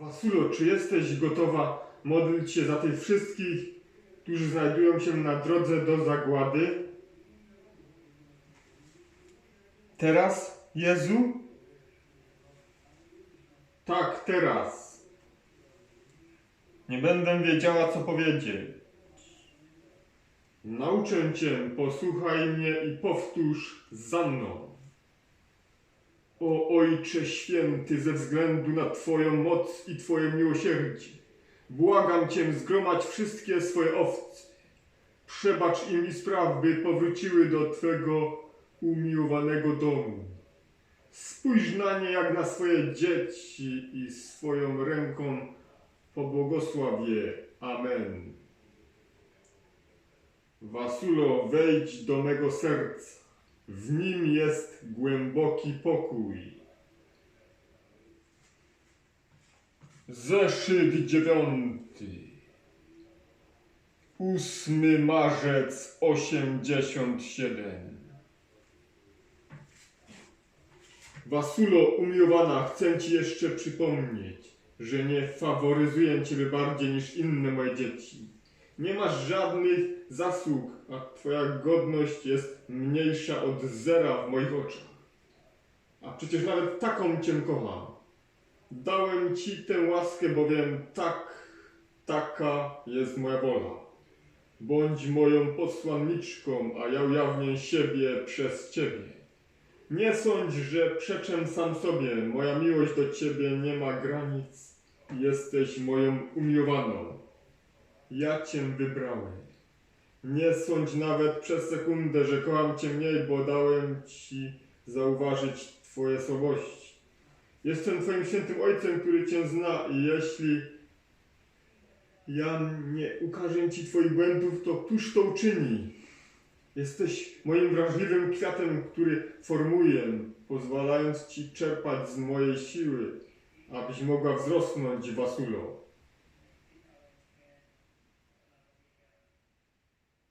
Wasulo, czy jesteś gotowa modlić się za tych wszystkich, którzy znajdują się na drodze do zagłady? Teraz, Jezu? Tak, teraz. Nie będę wiedziała, co powiedzieć. Nauczę cię, posłuchaj mnie i powtórz za mną. O Ojcze Święty, ze względu na Twoją moc i Twoje miłosierdzie, błagam Cię, zgromadź wszystkie swoje owce. Przebacz im i spraw, by powróciły do Twego umiłowanego domu. Spójrz na nie jak na swoje dzieci i swoją ręką pobłogosław je. Amen. Wasulo, wejdź do mego serca. W nim jest głęboki pokój. Zeszyt dziewiąty. Ósmy marzec osiemdziesiąt siedem. Wasulo, umiłowana, chcę Ci jeszcze przypomnieć, że nie faworyzuję Ciebie bardziej niż inne moje dzieci. Nie masz żadnych zasług, a Twoja godność jest mniejsza od zera w moich oczach. A przecież nawet taką Cię kocham. Dałem Ci tę łaskę, bowiem tak, taka jest moja wola. Bądź moją posłanniczką, a ja ujawnię siebie przez Ciebie. Nie sądź, że przeczę sam sobie. Moja miłość do Ciebie nie ma granic. Jesteś moją umiłowaną. Ja Cię wybrałem. Nie sądź nawet przez sekundę, że kocham Cię mniej, bo dałem Ci zauważyć Twoje słabości. Jestem Twoim świętym Ojcem, który Cię zna i jeśli ja nie ukażę Ci Twoich błędów, to któż to uczyni? Jesteś moim wrażliwym kwiatem, który formuję, pozwalając Ci czerpać z mojej siły, abyś mogła wzrosnąć, Wasulo.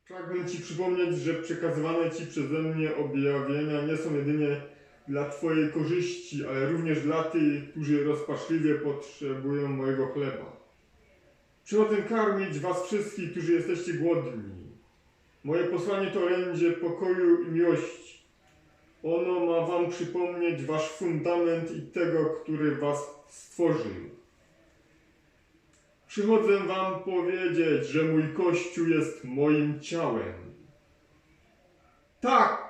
Pragnę Ci przypomnieć, że przekazywane Ci przeze mnie objawienia nie są jedynie dla Twojej korzyści, ale również dla tych, którzy rozpaczliwie potrzebują mojego chleba. Przychodzę karmić Was wszystkich, którzy jesteście głodni. Moje posłanie to orędzie pokoju i miłości. Ono ma Wam przypomnieć Wasz fundament i tego, który Was stworzył. Przychodzę Wam powiedzieć, że mój Kościół jest moim ciałem. Tak,